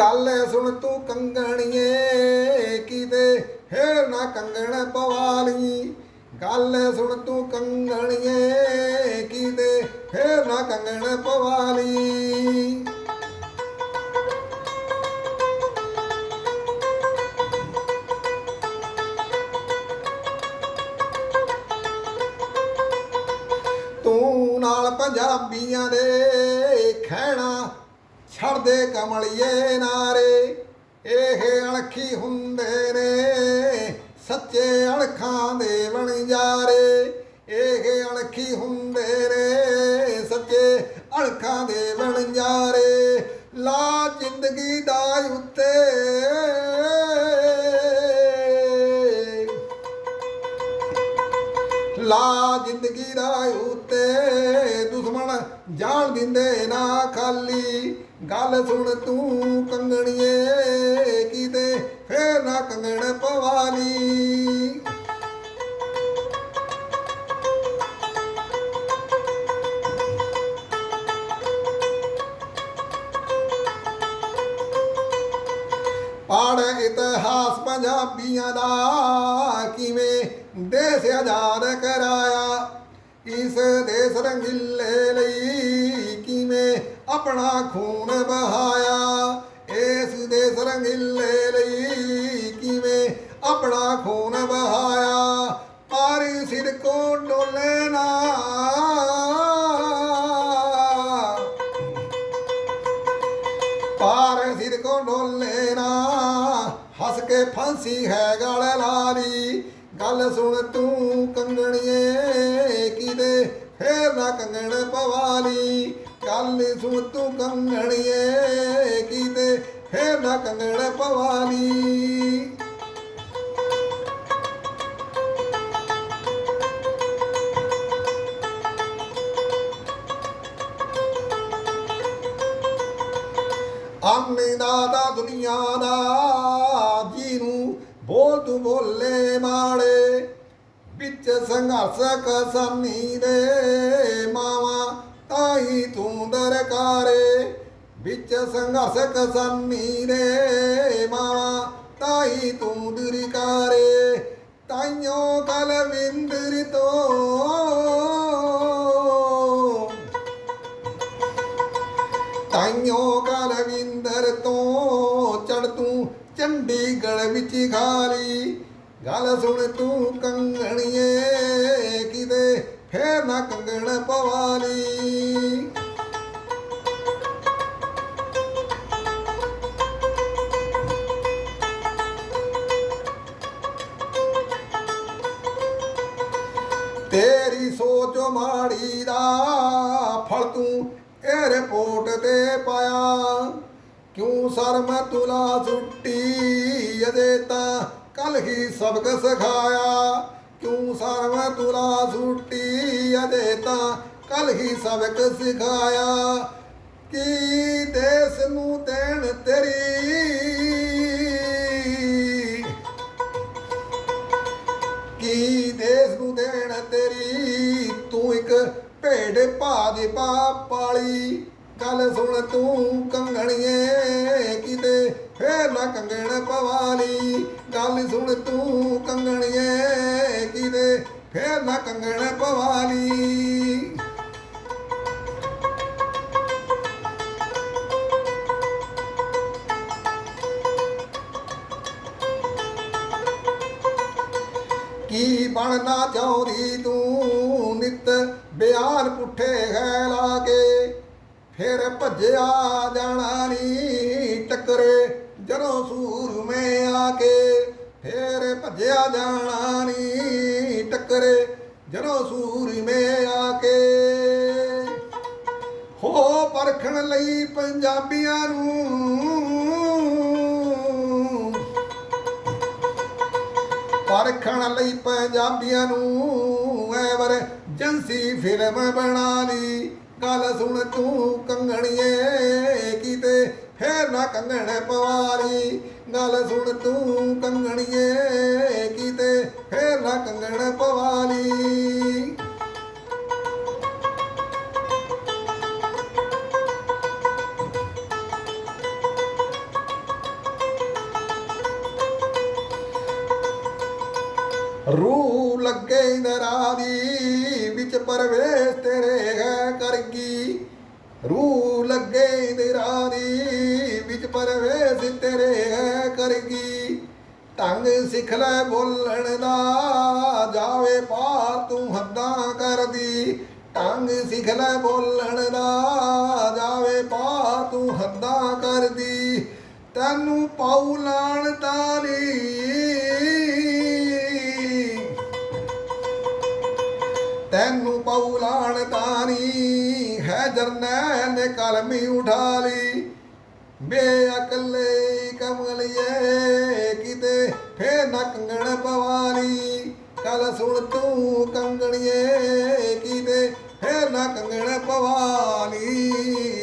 ਗੱਲ ਸੁਣ ਤੂੰ ਕੰਗਣੀਏ, ਕਿਤੇ ਫੇਰ ਨਾ ਕੰਗਣ ਪਵਾਲੀ। ਗੱਲ ਸੁਣ ਤੂੰ ਕੰਗਣੀਏ, ਕਿਤੇ ਫੇਰ ਨਾ ਕੰਗਣ ਪਵਾਲੀ। ਤੂੰ ਨਾਲ ਪੰਜਾਬੀਆਂ ਦੇ ਖਹਿਣਾ ਛੱਡਦੇ ਕਮਲੀਏ ਨਾਰੇ। ਇਹ ਅਣਖੀ ਹੁੰਦੇ ਨੇ, ਸੱਚੇ ਅਣਖਾਂ ਦੇ ਵਣਜਾਰੇ। ਇਹ ਅਣਖੀ ਹੁੰਦੇ ਨੇ, ਸੱਚੇ ਅਣਖਾਂ ਦੇ ਵਣਜਾਰੇ। ਲਾ ਜ਼ਿੰਦਗੀ ਦਾ ਉੱਤੇ ਦਿੰਦੇ ਨਾ ਖਾਲੀ। ਗੱਲ ਸੁਣ ਤੂੰ ਕੰਗਣੀਏ, ਕਿਤੇ ਫੇਰ ਨਾ ਕੰਗਣ ਪਵਾਲੀ। ਪੜ ਇਤਿਹਾਸ ਪੰਜਾਬੀਆਂ ਦਾ ਕਿਵੇਂ ਦੇਸ਼ ਆਜ਼ਾਦ ਕਰਾਇਆ। ਇਸ ਦੇਸ਼ ਰੰਗੀਲੇ ਲਈ ਆਪਣਾ ਖੂਨ ਬਹਾਇਆ ਇਸ ਦੇ ਰੰਗੀਲੇ ਲਈ ਕਿਵੇਂ ਆਪਣਾ ਖੂਨ ਬਹਾਇਆ ਪਾਰੀ ਸਿਰ ਕੋ ਡੋਲੇ ਨਾ। ਪਾਰ ਸਿਰ ਕੋ ਡੋਲੇ ਨਾ। ਹੱਸ ਕੇ ਫਾਂਸੀ ਹੈ ਗਲ ਲਾਲੀ। ਗੱਲ ਸੁਣ ਤੂੰ ਕੰਗਣੀਏ, ਕਿਤੇ ਫੇਰ ਨਾ ਕੰਗਣ ਪਵਾਲੀ ਗੱਲ ਸੁਣ ਤੂੰ ਕੰਗਣੀਏ, ਕੀਤੇ ਫੇਰ ਨਾ ਕੰਗਣ ਪਵਾਲੀ ਦਾ ਦੁਨੀਆ ਦਾ ਜੀ ਨੂੰ ਬੋਲ ਤੂੰ ਬੋਲੇ ਮਾੜੇ, ਵਿੱਚ ਸੰਘਰਸ਼ ਕਸਾਨੀ ਦੇ ਮਾਵਾ ਤਾਈ ਤੂੰ ਦਰਕਾਰੇ, ਵਿੱਚ ਸੰਘਰਸ਼ ਕਸਾਨੀ ਦੇ ਮਾਵਾ ਤਾਈ ਤੂੰ ਦਰਕਾਰੇ, ਤਾਈਓ ਕਲਵਿੰਦਰ ਤੋਂ। ਤਾਈਓ ਕਲਵਿੰਦਰ ਤੋਂ, ਚੜ ਤੂੰ ਚੰਡੀਗੜ੍ਹ ਵਿੱਚ ਖਾਲੀ, ਗੱਲ ਸੁਣ ਤੂੰ ਕੰਗਣੀਏ, ਕਿਤੇ ਫੇਰ ਨਾ ਕੰਗਣ ਪਵਾ। ਤੇਰੀ ਸੋਚ ਮਾੜੀ ਦਾ ਫਲ ਤੂੰ 에어ਪੋਰਟ ਤੇ ਪਾਇਆ। ਕਿਉਂ ਸਰ ਮੈਂ ਤੁਲਾ ਸੁੱਟੀ ਅਜੇ ਤਾਂ ਕੱਲ ਹੀ ਸਬਕ ਸਿਖਾਇਆ। ਕਿਉਂ ਸਰ ਮੈਂ ਤੁਲਾ ਸੁੱਟੀ ਅਜੇ ਤਾਂ ਕੱਲ ਹੀ ਸਬਕ ਸਿਖਾਇਆ। ਕੀ ਦੇਸ ਨੂੰ ਦੇਣ ਤੇਰੀ ਪਾਲੀ ਗੱਲ ਸੁਣ ਤੂੰ ਕੰਗਣੀਏ, ਕਿਤੇ ਫੇਰ ਨਾ ਕੰਗਣ ਪਵਾਲੀ। ਗੱਲ ਸੁਣ ਤੂੰ ਕੰਗਣੀਏ, ਕਿਤੇ ਫੇਰ ਨਾ ਕੰਗਣ ਪਵਾਲੀ। ਕੀ ਬਣਨਾ ਚਾਹੁੰਦੀ ਤੂੰ ਨਿਤ ਬਿਆਨ ਪੁੱਠੇ ਹੈ ਲਾਗੇ ਫਿਰ ਭੱਜਿਆ ਜਾਣਾ ਨੀ ਟੱਕਰੇ, ਜਦੋਂ ਸੂਰਮੇ ਆ ਕੇ ਫਿਰ ਭੱਜਿਆ ਜਾਣਾ ਨੀ ਟੱਕਰੇ, ਜਦੋਂ ਸੂਰਮੇ ਆ ਕੇ। ਹੋ ਪਰਖਣ ਲਈ ਪੰਜਾਬੀਆਂ ਨੂੰ ਪਰਖਣ ਲਈ ਪੰਜਾਬੀਆਂ ਨੂੰ ਐਵਰ ਜੰਸੀ ਫਿਲਮ ਬਣਾ ਲਈ। ਗੱਲ ਸੁਣ ਤੂੰ ਕੰਗਣੀਏ, ਕਿਤੇ ਫੇਰ ਨਾ ਕੰਗਣ ਪਵਾਰੀ। ਗੱਲ ਸੁਣ ਤੂੰ ਕੰਗਣੀਏ, ਕਿਤੇ ਫੇਰ ਨਾ ਕੰਗਣ ਪਵਾਲੀ। ਰੂ ਲੱਗੇ ਇੰਦਰਾ ਦੀ, ਵਿੱਚ ਪਰਵੇਸ਼ ਤੇਰੇ ਹੈ ਕਰਗੀ। ਰੂ ਲੱਗੇ ਇੰਦਰਾ ਦੀ, ਵਿੱਚ ਪਰਵੇਸ਼ ਤੇਰੇ ਹੈ ਕਰਗੀ। ਢੰਗ ਸਿੱਖ ਲੈ ਬੋਲਣ ਦਾ, ਜਾਵੇ ਪਾਰ ਤੂੰ ਹੱਦਾਂ ਕਰਦੀ। ਢੰਗ ਸਿੱਖ ਲੈ ਬੋਲਣ ਦਾ, ਜਾਵੇ ਪਾਰ ਤੂੰ ਹੱਦਾਂ ਕਰਦੀ। ਤੈਨੂੰ ਪਾਉ ਲਾਣ ਤਾਰੀ ਤੈਨੂੰ ਪਾਉ ਲਾਣ ਤਾਰੀ ਹੈ ਜਰਨੈਲ ਨੇ ਕਲਮੀ ਉਠਾ ਲਈ ਬੇਅਕਲੇ ਕਮਲੀਏ, ਕਿਤੇ ਫੇਰ ਨਾ ਕੰਗਣ ਪਵਾਲੀ। ਕਲ ਸੁਣ ਤੂੰ ਕੰਗਣੀਏ, ਕੀਤੇ ਫੇਰ ਨਾ ਕੰਗਣ ਪਵਾਲੀ।